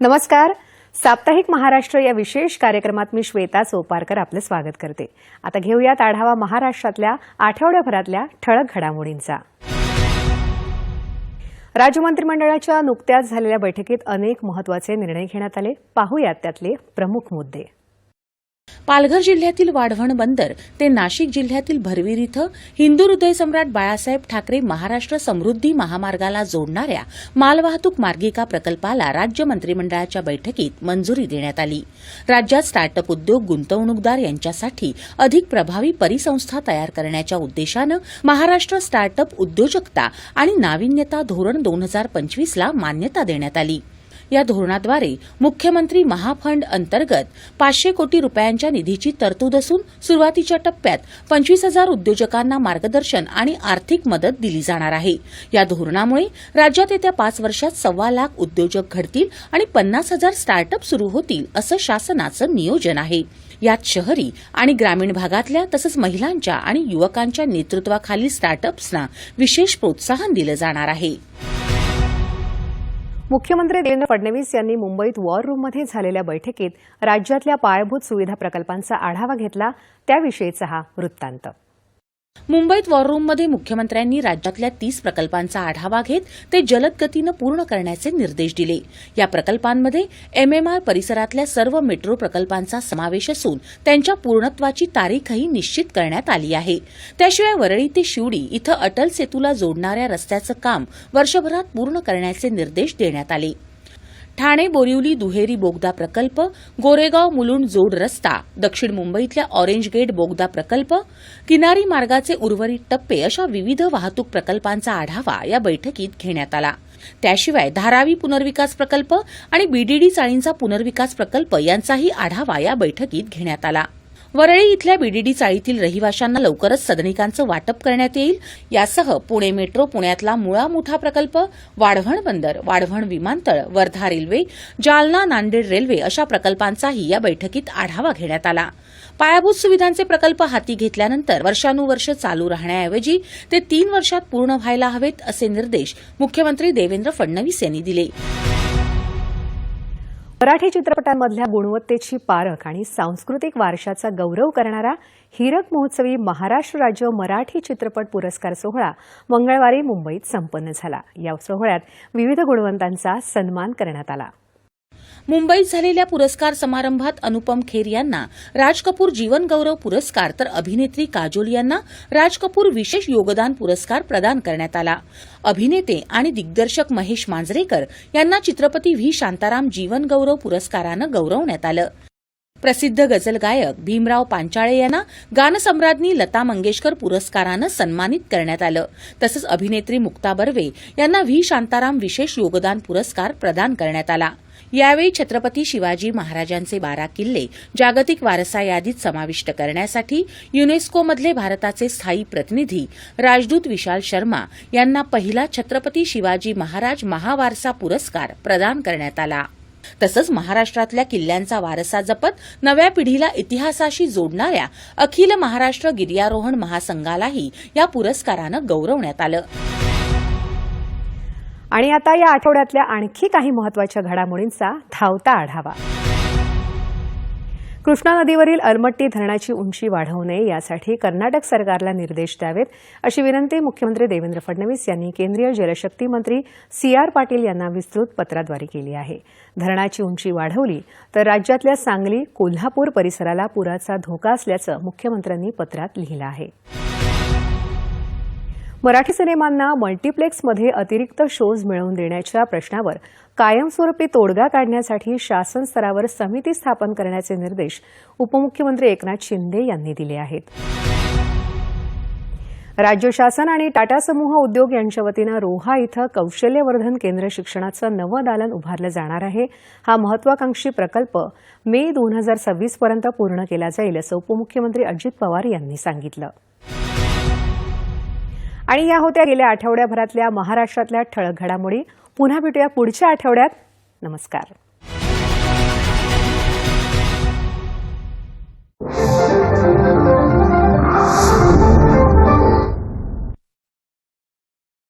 नमस्कार. साप्ताहिक महाराष्ट्र या विशेष कार्यक्रमात मी श्वेता सोपारकर आपलं स्वागत करते. आता घेऊयात आढावा महाराष्ट्रातल्या आठवड्याभरातल्या ठळक घडामोडींचा. राज्य मंत्रिमंडळाच्या नुकत्याच झालेल्या बैठकीत अनेक महत्त्वाचे निर्णय घेण्यात आले. पाहूयात त्यातले प्रमुख मुद्दे. पालघर जिल्ह्यातील वाढवण बंदर ते नाशिक जिल्ह्यातील भरवीर इथं हिंदू हृदय सम्राट बाळासाहेब ठाकरे महाराष्ट्र समृद्धी महामार्गाला जोडणाऱ्या मालवाहतूक मार्गिका प्रकल्पाला राज्य मंत्रिमंडळाच्या बैठकीत मंजुरी देण्यात आली. राज्यात स्टार्टअप उद्योग गुंतवणूकदार यांच्यासाठी अधिक प्रभावी परिसंस्था तयार करण्याच्या उद्देशानं महाराष्ट्र स्टार्टअप उद्योजकता आणि नाविन्यता धोरण दोन हजार पंचवीसला मान्यता देण्यात आली. या धोरणाद्वारे मुख्यमंत्री महाफंड अंतर्गत पाचशे कोटी रुपयांच्या निधीची तरतूद असून सुरुवातीच्या टप्प्यात पंचवीस हजार उद्योजकांना मार्गदर्शन आणि आर्थिक मदत दिली जाणार आहे. या धोरणामुळे राज्यात येत्या पाच वर्षात सव्वा लाख उद्योजक घडतील आणि पन्नास हजार स्टार्टअप सुरू होतील असं शासनाचं नियोजन आहे. यात शहरी आणि ग्रामीण भागातल्या तसंच महिलांच्या आणि युवकांच्या नेतृत्वाखालील स्टार्टअप्सना विशेष प्रोत्साहन दिलं जाणार आहे. मुख्यमंत्री देवेंद्र फडणवीस यांनी मुंबईत वॉर रूममध्ये झालेल्या बैठकीत राज्यातल्या पायाभूत सुविधा प्रकल्पांचा आढावा घेतला. त्याविषयीचा हा वृत्तांत. मुंबईत वॉर रूममध्ये मुख्यमंत्र्यांनी राज्यातल्या तीस प्रकल्पांचा आढावा घेत ते जलद गतीनं पूर्ण करण्याचे निर्देश दिले. या प्रकल्पांमध्ये एमएमआर परिसरातल्या सर्व मेट्रो प्रकल्पांचा समावेश असून त्यांच्या पूर्णत्वाची तारीखही निश्चित करण्यात आली आहे. त्याशिवाय वरळी ते शिवडी इथं अटल सेतूला जोडणाऱ्या रस्त्याचं काम वर्षभरात पूर्ण करण्याचे निर्देश देण्यात आले. ठाणे बोरिवली दुहेरी बोगदा प्रकल्प गोरेगाव मुलुंड जोड रस्ता दक्षिण मुंबईतल्या ऑरेंज गेट बोगदा प्रकल्प किनारी मार्गाचे उर्वरित टप्पे अशा विविध वाहतूक प्रकल्पांचा आढावा या बैठकीत घेण्यात आला. त्याशिवाय धारावी पुनर्विकास प्रकल्प आणि बीडीडी चाळींचा पुनर्विकास प्रकल्प यांचाही आढावा या बैठकीत घेण्यात आला. वरळी इथल्या बीडीडी चाळीतील रहिवाशांना लवकरच सदनिकांचं वाटप करण्यात येईल. यासह पुणे मेट्रो पुण्यातला मुळा मोठा प्रकल्प वाढवण बंदर वाढवण विमानतळ वर्धा रेल्वे जालना नांदेड रेल्वे अशा प्रकल्पांचाही या बैठकीत आढावा घेण्यात आला. पायाभूत सुविधांचे प्रकल्प हाती घेतल्यानंतर वर्षानुवर्ष चालू राहण्याऐवजी ते तीन वर्षात पूर्ण व्हायला हवेत असे निर्देश मुख्यमंत्री देवेंद्र फडणवीस यांनी दिले. मराठी चित्रपटांमधल्या गुणवत्तेची पारख आणि सांस्कृतिक वारशाचा गौरव करणारा हिरक महोत्सवी महाराष्ट्र राज्य मराठी चित्रपट पुरस्कार सोहळा मंगळवारी मुंबईत संपन्न झाला. या सोहळ्यात विविध गुणवंतांचा सन्मान करण्यात आला. मुंबईत झालेल्या पुरस्कार समारंभात अनुपम खेर यांना राज कपूर जीवनगौरव पुरस्कार तर अभिनेत्री काजोल यांना राज कपूर विशेष योगदान पुरस्कार प्रदान करण्यात आला. अभिनेते आणि दिग्दर्शक महेश मांजरेकर यांना चित्रपती व्ही शांताराम जीवनगौरव पुरस्कारानं गौरवण्यात आलं. प्रसिद्ध गझल गायक भीमराव पांचाळे यांना गानसम्राज्ञी लता मंगेशकर पुरस्कारानं सन्मानित करण्यात आलं. तसंच अभिनेत्री मुक्ता बर्वे यांना व्ही. शांताराम विशेष योगदान पुरस्कार प्रदान करण्यात आला. यावेळी छत्रपती शिवाजी महाराजांचे बारा किल्ले जागतिक वारसा यादीत समाविष्ट करण्यासाठी युनेस्कोमधले भारताचे स्थायी प्रतिनिधी राजदूत विशाल शर्मा यांना पहिला छत्रपती शिवाजी महाराज महावारसा पुरस्कार प्रदान करण्यात आला. तसंच महाराष्ट्रातल्या किल्ल्यांचा वारसा जपत नव्या पिढीला इतिहासाशी जोडणाऱ्या अखिल महाराष्ट्र गिर्यारोहण महासंघालाही या पुरस्कारानं गौरवण्यात आलं. आणि आता या आठवड्यातल्या आणखी काही महत्त्वाच्या घडामोडींचा धावता आढावा. कृष्णा नदीवरील अलमट्टी धरणाची उंची वाढवू नये यासाठी कर्नाटक सरकारला निर्देश द्यावेत अशी विनंती मुख्यमंत्री देवेंद्र फडणवीस यांनी केंद्रीय जलशक्ती मंत्री सी आर पाटील यांना विस्तृत पत्राद्वारे केली आहे. धरणाची उंची वाढवली तर राज्यातल्या सांगली कोल्हापूर परिसराला पुराचा धोका असल्याचं मुख्यमंत्र्यांनी पत्रात लिहिलं आहे. मराठी सिनेमांना मल्टिप्लेक्समध्ये अतिरिक्त शोज मिळवून देण्याच्या प्रश्नावर कायमस्वरूपी तोडगा काढण्यासाठी शासन स्तरावर समिती स्थापन करण्याचे निर्देश उपमुख्यमंत्री एकनाथ शिंदे यांनी दिले आहेत. राज्य शासन आणि टाटा समूह उद्योग यांच्या वतीनं रोहा इथं कौशल्यवर्धन केंद्र शिक्षणाचं नवं दालन उभारलं जाणार आहे. हा महत्वाकांक्षी प्रकल्प मे दोन हजार सव्वीसपर्यंत पूर्ण केला जाईल असं उपमुख्यमंत्री अजित पवार यांनी सांगितलं. आणि या होत्या गेल्या आठवड्याभरातल्या महाराष्ट्रातल्या ठळक घडामोडी. पुन्हा भेटूया पुढच्या आठवड्यात. नमस्कार.